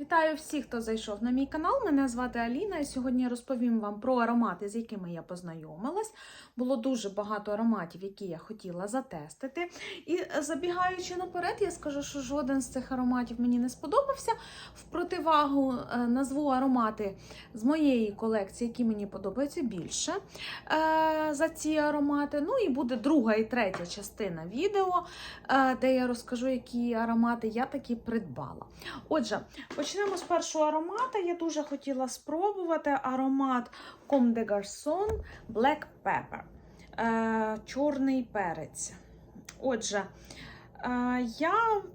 Вітаю всіх, хто зайшов на мій канал. Мене звати Аліна, і сьогодні я розповім вам про аромати, з якими я познайомилась. Було дуже багато ароматів, які я хотіла затестити. І е, забігаючи наперед, я скажу, що жоден з цих ароматів мені не сподобався. В противагу е, назву аромати з моєї колекції, які мені подобаються більше е, за ці аромати. Ну і буде друга і третя частина відео, де я розкажу, які аромати я таки придбала. Отже, почнемо з першого аромата. Я дуже хотіла спробувати аромат Comme des Garçons Black Pepper. Е, чорний перець. Отже, е, я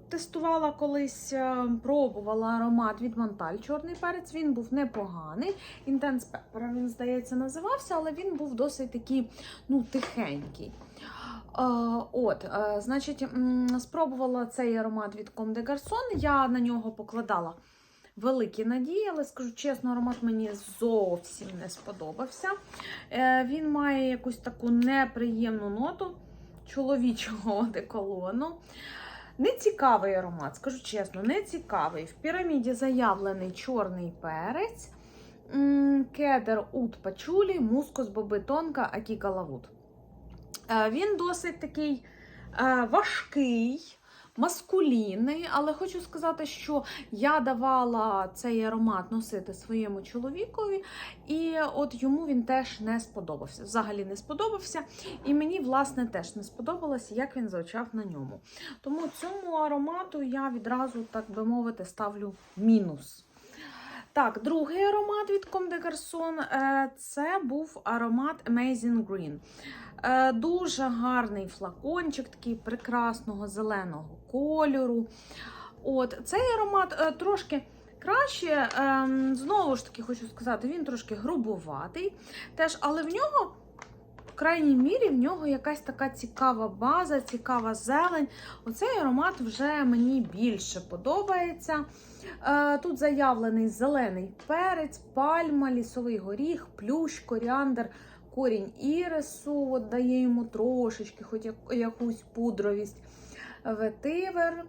тестувала колись, е, пробувала аромат від Монталь чорний перець. Він був непоганий. Intense Pepper, він, здається, називався, але він був досить такий ну, тихенький. Е, От, значить, спробувала цей аромат від Comme des Garçons. Я на нього покладала великі надії, але скажу чесно, аромат мені зовсім не сподобався. Е, Він має якусь таку неприємну ноту чоловічого одеколону. Нецікавий аромат, скажу чесно, нецікавий. В піраміді заявлений чорний перець, кедр ут пачулі, мускус боби тонка, акіка лавут. Е, Він досить такий е, важкий, маскулінний, але хочу сказати, що я давала цей аромат носити своєму чоловікові, і от йому він теж не сподобався. Взагалі не сподобався. І мені, власне, теж не сподобалося, як він звучав на ньому. Тому цьому аромату я відразу, так би мовити, ставлю мінус. Так, другий аромат від Comme des Garçons е, це був аромат Amazing Green. Е, Дуже гарний флакончик, такий прекрасного зеленого кольору. От, Цей аромат е, трошки краще, ем, знову ж таки, хочу сказати, він трошки грубуватий, теж, але в нього. Крайній мірі в нього якась така цікава база, цікава зелень. Оцей аромат вже мені більше подобається. Е, Тут заявлений зелений перець, пальма, лісовий горіх, плющ, коріандр, корінь ірису, от дає йому трошечки, хоч якусь пудровість. Ветивер,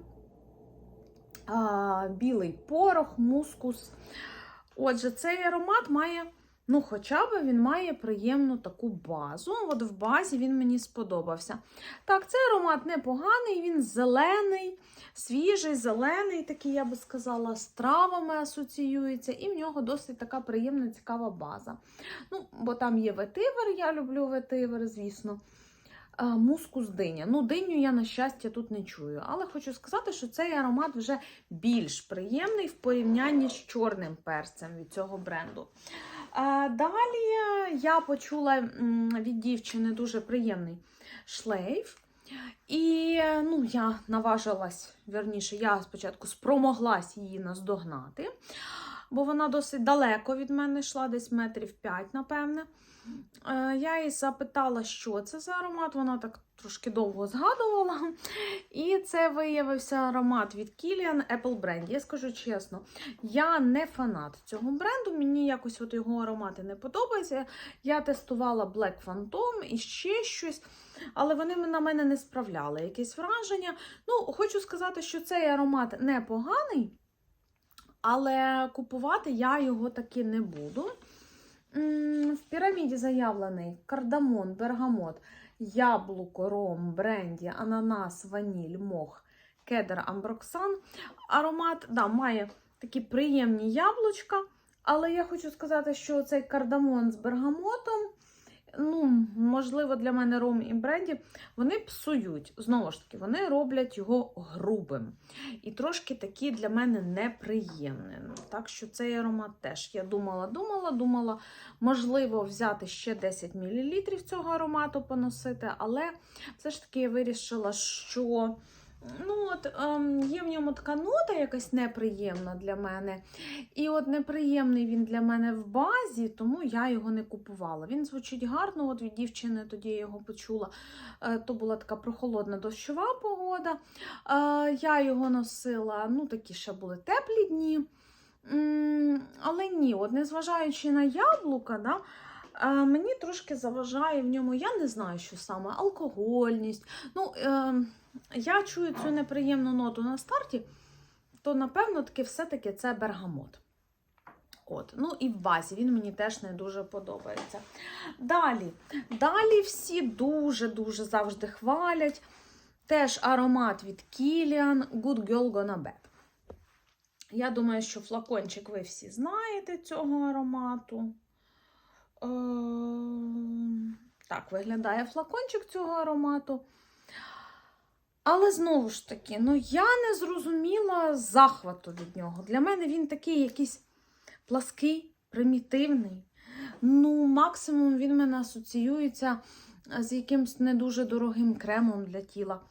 білий порох, мускус. Отже, цей аромат має, ну, хоча б він має приємну таку базу. От в базі він мені сподобався. Так, цей аромат непоганий, він зелений, свіжий, зелений, такий, я би сказала, з травами асоціюється, і в нього досить така приємна, цікава база. Ну, бо там є ветивер, я люблю ветивер, звісно. Мускус диня. Ну, диню я, на щастя, тут не чую. Але хочу сказати, що цей аромат вже більш приємний в порівнянні з чорним перцем від цього бренду. Далі я почула від дівчини дуже приємний шлейф. І ну, я наважилась, верніше, я спочатку спромоглась її наздогнати, бо вона досить далеко від мене йшла, десь метрів 5, напевне. Е, Я її запитала, що це за аромат. Вона так трошки довго згадувала. І це виявився аромат від Kilian Apple Brand. Я скажу чесно, я не фанат цього бренду. Мені якось от його аромати не подобаються. Я тестувала Black Phantom і ще щось, але вони на мене не справляли якесь враження. Ну, хочу сказати, що цей аромат непоганий, але купувати я його таки не буду. В піраміді заявлений кардамон, бергамот, яблуко, ром, бренді, ананас, ваніль, мох, кедр, амброксан. Аромат да, має такі приємні яблучка, але я хочу сказати, що цей кардамон з бергамотом, ну, можливо, для мене ром і бренді, вони псують. Знову ж таки, вони роблять його грубим. І трошки такі для мене неприємні. Так що цей аромат теж я думала, думала, думала, можливо, взяти ще 10 мл цього аромату поносити, але все ж таки я вирішила, що. Ну, от ем, є в ньому така нота якась неприємна для мене. І от неприємний він для мене в базі, тому я його не купувала. Він звучить гарно, от від дівчини тоді я його почула. Е, то була така прохолодна дощова погода. Е, я його носила, ну, такі ще були теплі дні. М, Але ні, от незважаючи на яблука, да, е, мені трошки заважає в ньому, я не знаю, що саме, алкогольність. Ну, е, я чую цю неприємну ноту на старті. то напевно таки все-таки це бергамот. От, ну і в базі він мені теж не дуже подобається. Далі, далі всі дуже-дуже завжди хвалять. Теж аромат від Kilian Good Girl Gonna Bed. Я думаю, що флакончик ви всі знаєте цього аромату. Ем, Так, виглядає флакончик цього аромату. Але знову ж таки, ну я не зрозуміла захвату від нього. Для мене він такий якийсь плаский, примітивний. Ну, максимум він мене асоціюється з якимось не дуже дорогим кремом для тіла,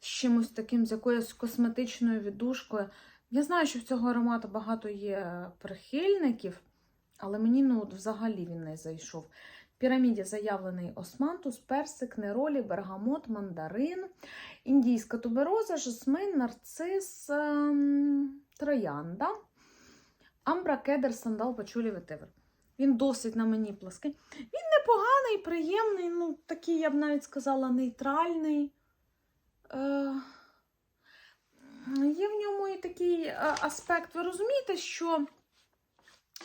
з чимось таким, з якоюсь косметичною віддушкою. Я знаю, що в цього аромату багато є прихильників, але мені ну, взагалі він не зайшов. Піраміді заявлений османтус, персик, неролі, бергамот, мандарин, індійська тубероза, жасмин, нарцис, ем, троянда, амбра, кедр, сандал, пачулі, ветивер. Він досить на мені плаский. Він непоганий, приємний, ну такий, я б навіть сказала, нейтральний. Е, Є в ньому і такий е, аспект. Ви розумієте, що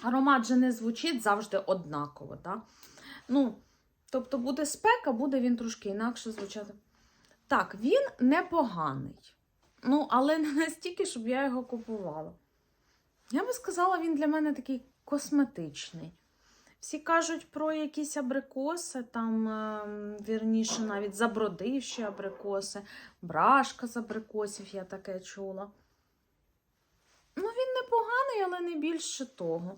аромат же не звучить завжди однаково. Так? Ну, тобто буде спека, буде він трошки інакше звучати. Так, він непоганий. Ну, але не настільки, щоб я його купувала. Я би сказала, він для мене такий косметичний. Всі кажуть про якісь абрикоси, там, е, вірніше, навіть забродивші абрикоси, брашка з абрикосів, я таке чула. Ну, він непоганий, але не більше того.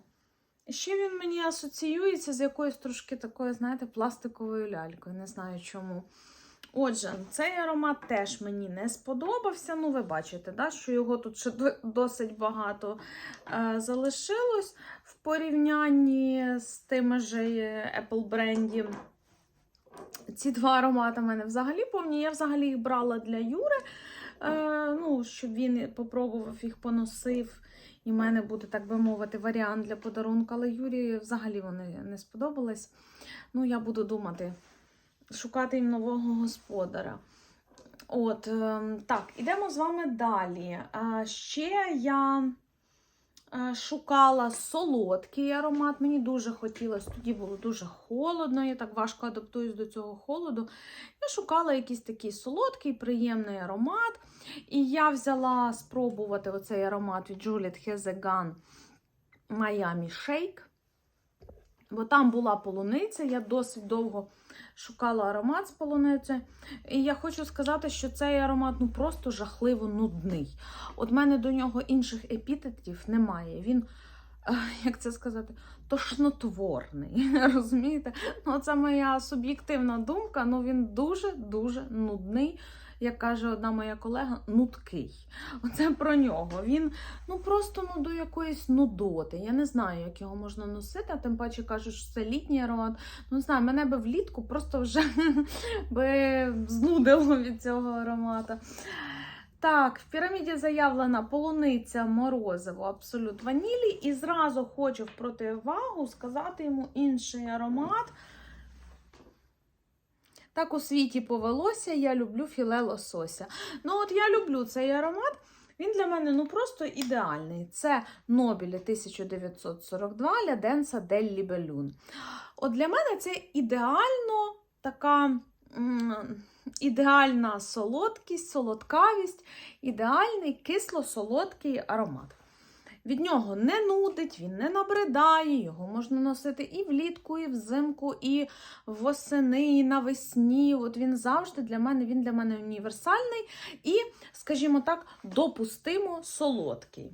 Ще він мені асоціюється з якоюсь трошки такою, знаєте, пластиковою лялькою. Не знаю чому. Отже, цей аромат теж мені не сподобався. Ну, ви бачите, да, що його тут ще досить багато е, залишилось в порівнянні з тими ж е, Apple бренді. Ці два аромати в мене взагалі повні. Я взагалі їх брала для Юри, е, ну, щоб він попробував їх поносив. І в мене буде, так би мовити, варіант для подарунку. Але Юрі взагалі вони не сподобались. Ну, я буду думати, шукати їм нового господара. От, ем, так, ідемо з вами далі. Ще я е, шукала солодкий аромат. Мені дуже хотілося, тоді було дуже холодно, я так важко адаптуюсь до цього холоду. Я шукала якийсь такий солодкий, приємний аромат. І я взяла спробувати оцей аромат від Juliet Hezegan Miami Shake. Бо там була полуниця, я досить довго шукала аромат з полуницею. І я хочу сказати, що цей аромат ну просто жахливо нудний. От мене до нього інших епітетів немає. Він, як це сказати, тошнотворний. Розумієте? Ну, це моя суб'єктивна думка. Ну він дуже-дуже нудний. Як каже одна моя колега, нудкий. Оце про нього. Він ну просто ну, до якоїсь нудоти. Я не знаю, як його можна носити, а тим паче кажуть, що це літній аромат. Ну, не знаю, мене би влітку просто вже би знудило від цього аромата. Так, в піраміді заявлена полуниця морозиво, абсолют ванілі. І зразу хочу в противагу сказати йому інший аромат. Так у світі повелося, я люблю філе лосося. Ну, от я люблю цей аромат. Він для мене ну просто ідеальний. Це Нобілі 1942 Ля Денса Дель Лібелюн. От для мене це ідеально така м, ідеальна солодкість, солодкавість, ідеальний кисло-солодкий аромат. Від нього не нудить, він не набридає, його можна носити і влітку, і взимку, і восени, і навесні. От він завжди для мене, він для мене універсальний і, скажімо так, допустимо солодкий.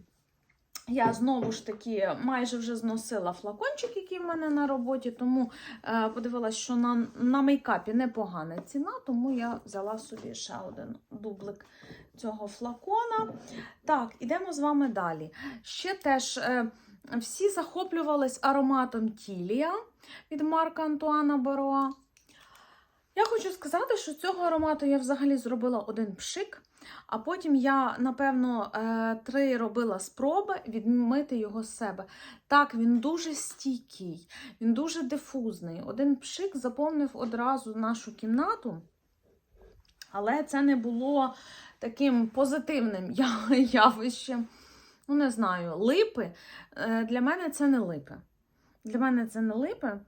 Я знову ж таки майже вже зносила флакончик, який в мене на роботі, тому е, подивилася, що на, на мейкапі непогана ціна, тому я взяла собі ще один дублик цього флакона. Так, ідемо з вами далі. Ще теж е, всі захоплювались ароматом Тілія від Марка Антуана Бароа. Я хочу сказати, що цього аромату я взагалі зробила один пшик, а потім я, напевно, е, три робила спроби відмити його з себе. Так, він дуже стійкий, він дуже дифузний. Один пшик заповнив одразу нашу кімнату, але це не було таким позитивним явищем. ну не знаю, липи. Е, Для мене це не липи. Для мене це не липи.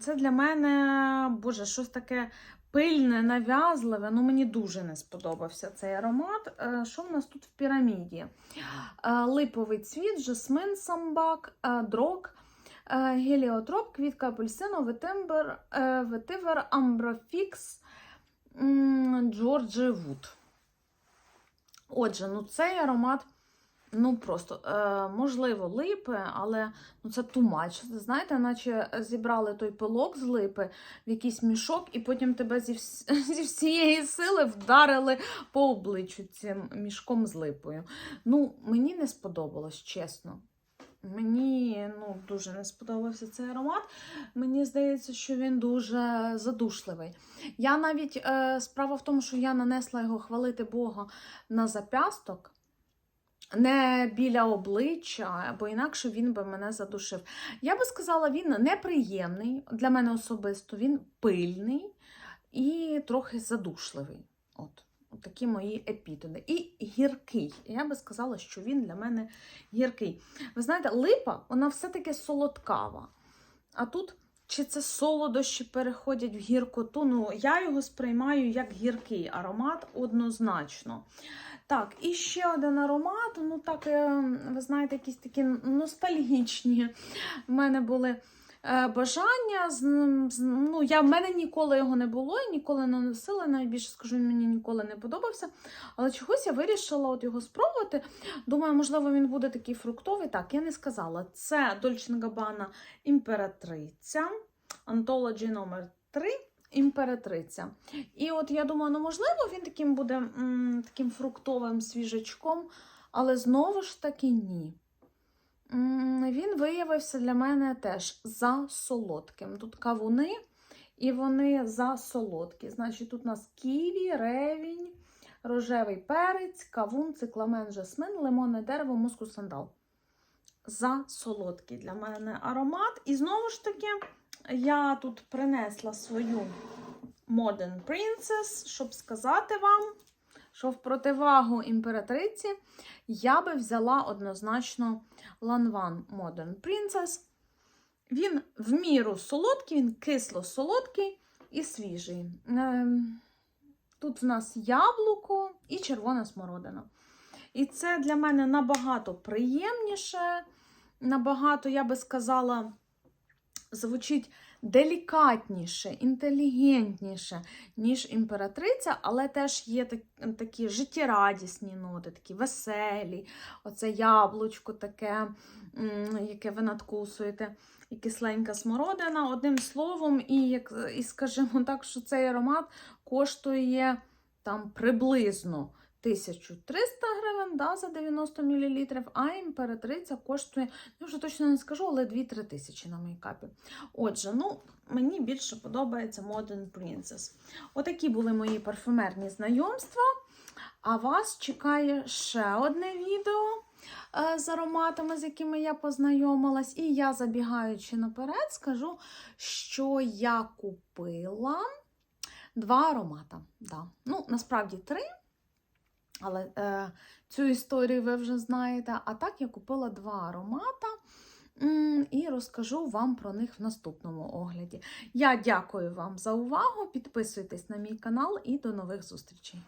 Це для мене, боже, щось таке пильне, нав'язливе. Ну, мені дуже не сподобався цей аромат. Е, Що в нас тут в піраміді? Е, Липовий цвіт, жасмин, самбак, е, дрог, е, геліотроп, квітка апельсину, ветимбер, ветивер, амброфікс, м, Джорджі Вуд. Отже, ну цей аромат, ну просто, е, можливо, липи, але ну, це тумач. Знаєте, наче зібрали той пилок з липи в якийсь мішок, і потім тебе зі, вс- зі всієї сили вдарили по обличчю цим мішком з липою. Ну, мені не сподобалось, чесно. Мені ну, дуже не сподобався цей аромат. Мені здається, що він дуже задушливий. Я навіть е, справа в тому, що я нанесла його хвалити Бога на запясток, не біля обличчя, бо інакше він би мене задушив. Я би сказала, він неприємний для мене особисто, він пильний і трохи задушливий. От. Такі мої епітоди. І гіркий. Я би сказала, що він для мене гіркий. Ви знаєте, липа, вона все-таки солодкава. А тут чи це солодощі переходять в гіркоту? Ну, я його сприймаю як гіркий аромат однозначно. Так, і ще один аромат. Ну, так, е, ви знаєте, якісь такі ностальгічні в мене були е, бажання. Ну, я, в мене ніколи його не було, і ніколи не носила. Навіть більше скажу, він мені ніколи не подобався. Але чогось я вирішила от його спробувати. Думаю, можливо, він буде такий фруктовий. Так, я не сказала. Це Dolce Gabbana імператриця. Anthology номер 3 імператриця. І от я думаю, ну можливо, він таким буде таким фруктовим свіжачком, але знову ж таки ні. Він виявився для мене теж за солодким. Тут кавуни, і вони за солодкі. Значить, тут у нас ківі, ревінь, рожевий перець, кавун, цикламен, жасмин, лимонне дерево, мускус, сандал. За солодкий для мене аромат. І знову ж таки, я тут принесла свою Modern Princess, щоб сказати вам, що в противагу імператриці я би взяла однозначно Lanvin Modern Princess. Він в міру солодкий, він кисло-солодкий і свіжий. Ем, Тут в нас яблуко і червона смородина. І це для мене набагато приємніше, набагато, я би сказала, звучить делікатніше, інтелігентніше, ніж імператриця, але теж є так, такі життєрадісні ноти, такі веселі. Оце яблучко таке, яке ви надкусуєте, і кисленька смородина. Одним словом, і, і скажімо так, що цей аромат коштує там приблизно 1300 гривень да, за 90 мл, а імператриця коштує, я вже точно не скажу, але 2-3 тисячі на мейкапі. Отже, ну, мені більше подобається Modern Princess. Отакі були мої парфюмерні знайомства. А вас чекає ще одне відео е, з ароматами, з якими я познайомилась. І я, забігаючи наперед, скажу, що я купила два аромата. Да. Ну, насправді три. Але е, цю історію ви вже знаєте. А так я купила два аромата і розкажу вам про них в наступному огляді. Я дякую вам за увагу. Підписуйтесь на мій канал і до нових зустрічей!